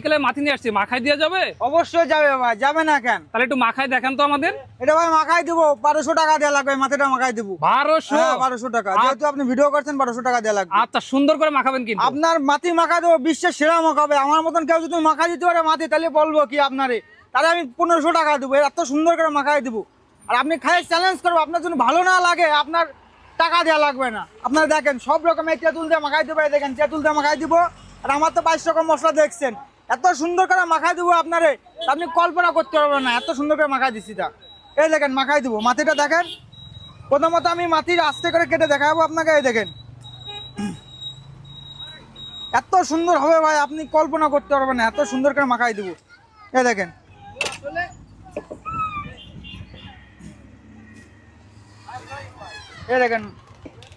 বিকেলে মাথি নিয়ে আসছি মাখাই দিয়ে যাবে? অবশ্যই যাবে ভাই যাবে না কেন? তাহলে একটু মাখাই দেখান তো আমাদের। এটা ভাই মাখাই দিব বারোশো টাকা দেওয়া লাগবে মাথাটা মাখাই দিব। বারোশো? হ্যাঁ বারোশো টাকা। যেহেতু আপনি ভিডিও করছেন বারোশো টাকা দেওয়া লাগবে। আচ্ছা সুন্দর করে মাখাবেন কিন্তু। আপনার মাটি মাখা দেবো বিশ্বের সেরা মাখাবে। আমার মতন কেউ যদি মাখা দিতে পারে মাটি তাহলে বলব কি আপনারে? তাহলে আমি পনেরোশো টাকা দেবো এত সুন্দর করে মাখাই দেবো। আর আপনি খাই চ্যালেঞ্জ করব আপনার জন্য ভালো না লাগে আপনার টাকা দেওয়া লাগবে না। আপনারা দেখেন সব রকমের তেঁতুল দিয়ে মাখাই দেবো দেখেন তেঁতুল দিয়ে মাখাই দিব। আর আমার তো বাইশ রকম মশলা দেখছেন। এত সুন্দর করে মাখাই দেবো আপনারে আপনি কল্পনা করতে পারবেন না, এত সুন্দর করে মাখাই দিচ্ছি তা এই দেখেন, মাখাই দেবো। মাটিটা দেখেন, প্রথমত আমি মাটির আস্তে করে কেটে দেখাবো আপনাকে, এই দেখেন। এত সুন্দর হবে ভাই, আপনি কল্পনা করতে পারবেন না, এত সুন্দর করে মাখাই দেবো। এই দেখেন। এই দেখেন,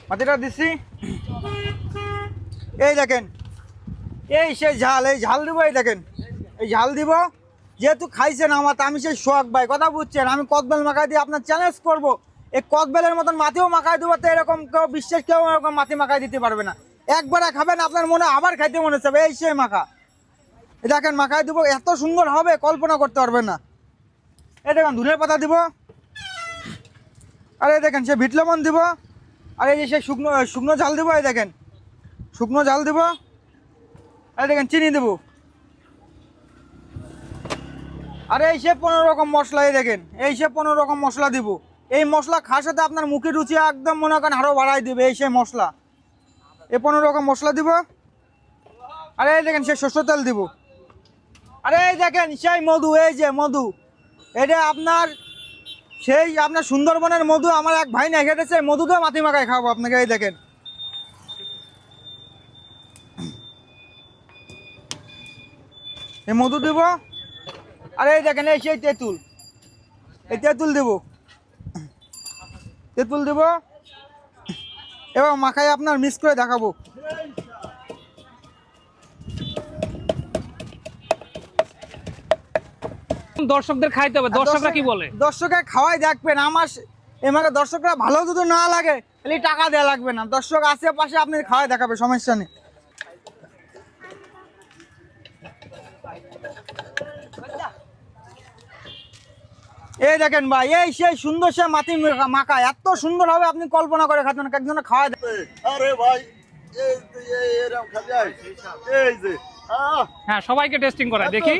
মাটিটা দিচ্ছি। এই দেখেন এই সেই ঝাল, এই ঝাল দিব এই দেখেন। এই ঝাল দিব। যেহেতু খাইছেন আমার আমি সেই শখ ভাই, কথা বুঝছেন? আমি কদবেল মাখাই দিয়ে আপনার চ্যালেঞ্জ করব। এই কদবেলের মতন মাটিও মাখাই দেবো, তো এরকম কেউ বিশ্বাস কেউ এরকম মাটি মাখাই দিতে পারবে না। একবারে খাবেন, আপনার মনে আবার খাইতে মনে হচ্ছে এই সেই মাখা। এই দেখেন, মাখাই দেবো, এত সুন্দর হবে, কল্পনা করতে পারবেন না। এই দেখেন, ধুনের পাতা দিব। আর এই দেখেন, সে লবণ দিব। আর এই যে সে শুকনো শুকনো ঝাল দিব, এই দেখেন। শুকনো ঝাল দিব। এই দেখেন, চিনি দেব। আর এই সে পনেরো রকম মশলা, এই দেখেন, এই সে পনেরো রকম মশলা দিব। এই মশলা খাওয়ার সাথে আপনার মুখের রুচি একদম মনে করেন আরও বাড়াই দিবে এই সে মশলা। এই পনেরো রকম মশলা দিব। আরে এই দেখেন, সে শস্য তেল দিব। আরে এই দেখেন, সেই মধু, এই যে মধু, এটা আপনার সেই আপনার সুন্দরবনের মধু আমার এক ভাই না খেটেছে মধু তো মাটি মাখায় খাব আপনাকে, এই দেখেন। এই মধু দিব? আরে এই দেখেন এই সেই তেঁতুল। এই তেঁতুল দিব। তেঁতুল দিব? এবার মাখায় আপনার মিক্স করে দেখাবো। দর্শকদের খাইতে হবে। দর্শকরা কি বলে? দর্শকরা খাওয়াই দেখবেন। আমার এমাকে দর্শকরা ভালো যদি না লাগে তাহলে টাকা দেওয়া লাগবে না। দর্শক আশেপাশে আপনি খাওয়াই দেখাবে সমস্যা নেই। এই দেখেন ভাই এই সেই সুন্দর সে মাটি মাখা- মাখা এত সুন্দর হবে আপনি কল্পনা করে খাচ্ছেন একজন খাওয়া দেবে আরে ভাই এই যে এই এরকম খালি এই যে হ্যাঁ সবাইকে টেস্টিং করায় দেখি।